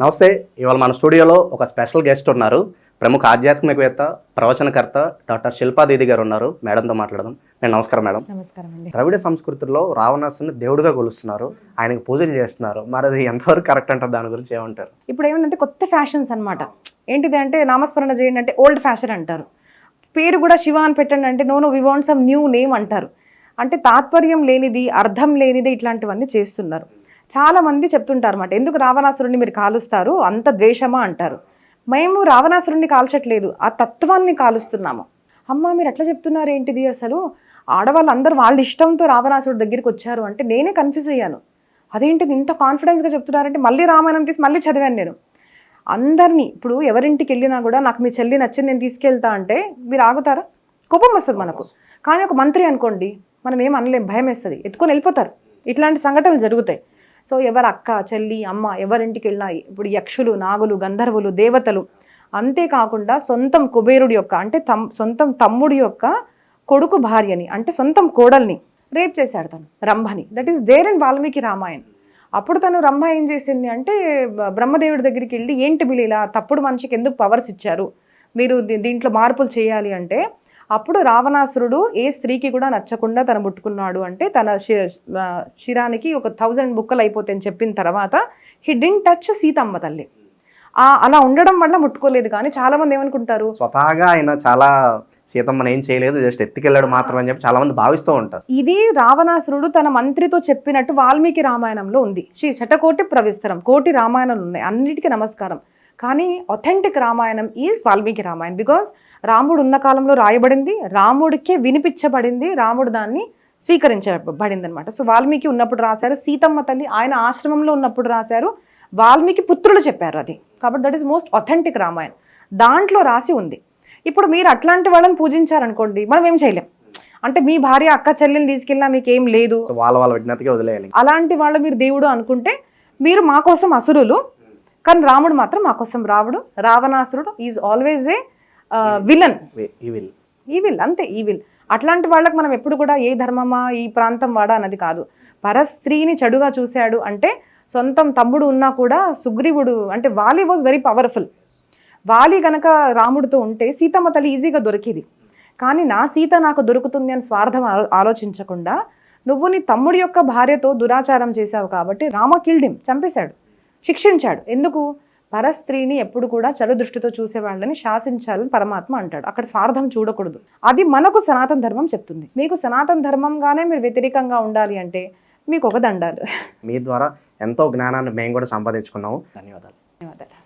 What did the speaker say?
నమస్తే ఇవాళ మన స్టూడియోలో ఒక స్పెషల్ గెస్ట్ ఉన్నారు. ప్రముఖ ఆధ్యాత్మికవేత్త ప్రవచనకర్త డాక్టర్ శిల్పా దీది గారు ఉన్నారు. మేడంతో మాట్లాడదాం. నేను నమస్కారం మేడం. నమస్కారం అండి. ద్రవిడ సంస్కృతిలో రావణాసుని దేవుడిగా కొలుస్తున్నారు. ఆయనకు పూజలు చేస్తున్నారు. మరి అది ఎంతవరకు కరెక్ట్ అంటారు? దాని గురించి ఏమంటారు? ఇప్పుడు ఏమంటే కొత్త ఫ్యాషన్స్ అన్నమాట. ఏంటిది అంటే నామస్మరణ చేయండి అంటే ఓల్డ్ ఫ్యాషన్ అంటారు. పేరు కూడా శివ అని పెట్టండి అంటే no no we want some new name అంటారు. అంటే తాత్పర్యం లేనిది అర్థం లేనిది ఇట్లాంటివన్నీ చేస్తున్నారు. చాలా మంది చెప్తుంటారు అన్నమాట ఎందుకు రావణాసురుడిని మీరు కాలుస్తారు? అంత ద్వేషమా? అంటారు. మేము రావణాసురుడిని కాల్చట్లేదు ఆ తత్వాన్ని కాలుస్తున్నాము. అమ్మ మీరు ఎట్లా చెప్తున్నారు ఏంటిది అసలు? ఆడవాళ్ళు అందరూ వాళ్ళ ఇష్టంతో రావణాసురుడి దగ్గరికి వచ్చారు అంటే నేనే కన్ఫ్యూజ్ అయ్యాను. అదేంటిది ఇంత కాన్ఫిడెన్స్గా చెప్తున్నారంటే మళ్ళీ రామాయణం తీసి మళ్ళీ చదివాను నేను. అందరినీ ఇప్పుడు ఎవరింటికి వెళ్ళినా కూడా నాకు మీ చెల్లి నచ్చింది నేను తీసుకెళ్తా అంటే మీరు ఆగుతారా? కోపం వస్తుంది మనకు. కానీ ఒక మంత్రి అనుకోండి మనం ఏం అనలేం భయం వేస్తుంది. ఎత్తుకొని వెళ్ళిపోతారు. ఇట్లాంటి సంఘటనలు జరుగుతాయి. సో ఎవరు అక్క చెల్లి అమ్మ ఎవరింటికి వెళ్ళినా ఇప్పుడు యక్షులు నాగులు గంధర్వులు దేవతలు అంతేకాకుండా సొంతం కుబేరుడి యొక్క అంటే తమ్ సొంతం తమ్ముడి యొక్క కొడుకు భార్యని అంటే సొంతం కోడల్ని రేప్ చేశాడు తను రంభని. That is there in Valmiki Ramayan. అప్పుడు తను రంభ ఏం చేసింది అంటే బ్రహ్మదేవుడి దగ్గరికి వెళ్ళి ఏంటి వీళ్ళు ఇలా తప్పుడు మనిషికి ఎందుకు పవర్స్ ఇచ్చారు? మీరు దీంట్లో మార్పులు చేయాలి అంటే అప్పుడు రావణాసురుడు ఏ స్త్రీకి కూడా నచ్చకుండా తను ముట్టుకున్నాడు అంటే తన శిరానికి ఒక థౌజండ్ బుక్కలు అయిపోతాయని చెప్పిన తర్వాత హి డింట్ టచ్ సీతమ్మ తల్లి. ఆ అలా ఉండడం వల్ల ముట్టుకోలేదు కానీ చాలా మంది ఏమనుకుంటారు? స్వతహాగా ఆయన చాలా సీతమ్మని ఏం చేయలేదు జస్ట్ ఎత్తుకెళ్ళాడు మాత్రం అని చెప్పి చాలా మంది భావిస్తూ ఉంటారు. ఇది రావణాసురుడు తన మంత్రితో చెప్పినట్టు వాల్మీకి రామాయణంలో ఉంది. శ్రీ శటకోటి ప్రవిస్తరం కోటి రామాయణాలు ఉన్నాయి. అన్నిటికీ నమస్కారం. కానీ authentic Ramayanam is Valmiki Ramayanam because రాముడు ఉన్న కాలంలో రాయబడింది రాముడికే వినిపించబడింది రాముడు దాన్ని స్వీకరించబడింది అనమాట సో వాల్మీకి ఉన్నప్పుడు రాశారు సీతమ్మ తల్లి ఆయన ఆశ్రమంలో ఉన్నప్పుడు రాశారు వాల్మీకి పుత్రులు చెప్పారు అది. కాబట్టి that is most authentic Ramayanam. దాంట్లో రాసి ఉంది. ఇప్పుడు మీరు అట్లాంటి వాళ్ళని పూజించారనుకోండి మనం ఏం చేయలేం. అంటే మీ భార్య అక్క చెల్లెల్ని తీసుకెళ్ళినా మీకు ఏం లేదు వాళ్ళ వాళ్ళ విజ్ఞతగా వదిలేయాలి. అలాంటి వాళ్ళు మీరు దేవుడు అనుకుంటే మీరు మా కోసం అసురులు కానీ రాముడు మాత్రం మా కోసం రావుడు రావణాసురుడు ఈజ్ ఆల్వేజ్ ఏ విలన్ ఈ విల్ ఈవిల్ అంతే ఈవిల్ అట్లాంటి వాళ్ళకి మనం ఎప్పుడు కూడా ఏ ధర్మమా ఈ ప్రాంతం వాడా అన్నది కాదు. పరస్త్రీని చెడుగా చూశాడు అంటే సొంతం తమ్ముడు ఉన్నా కూడా సుగ్రీవుడు అంటే Vali was very powerful Vali గనక రాముడితో ఉంటే సీతమ్మ తల్లి ఈజీగా దొరికింది. కానీ నా సీత నాకు దొరుకుతుంది అని స్వార్థం ఆలో- ఆలోచించకుండా నువ్వు నీ తమ్ముడి యొక్క భార్యతో దురాచారం చేశావు కాబట్టి రామ కిల్డిం చంపేశాడు. శిక్షించాడు. ఎందుకు? పరస్త్రీని ఎప్పుడు కూడా చెడు దృష్టితో చూసే వాళ్ళని శాసించాలని పరమాత్మ అంటాడు. అక్కడ స్వార్థం చూడకూడదు. అది మనకు సనాతన ధర్మం చెప్తుంది. మీకు సనాతన ధర్మంగానే మీరు వ్యతిరేకంగా ఉండాలి అంటే మీకు ఒక దండాలు. మీ ద్వారా ఎంతో జ్ఞానాన్ని మేము కూడా సంపాదించుకున్నాము. ధన్యవాదాలు. ధన్యవాదాలు.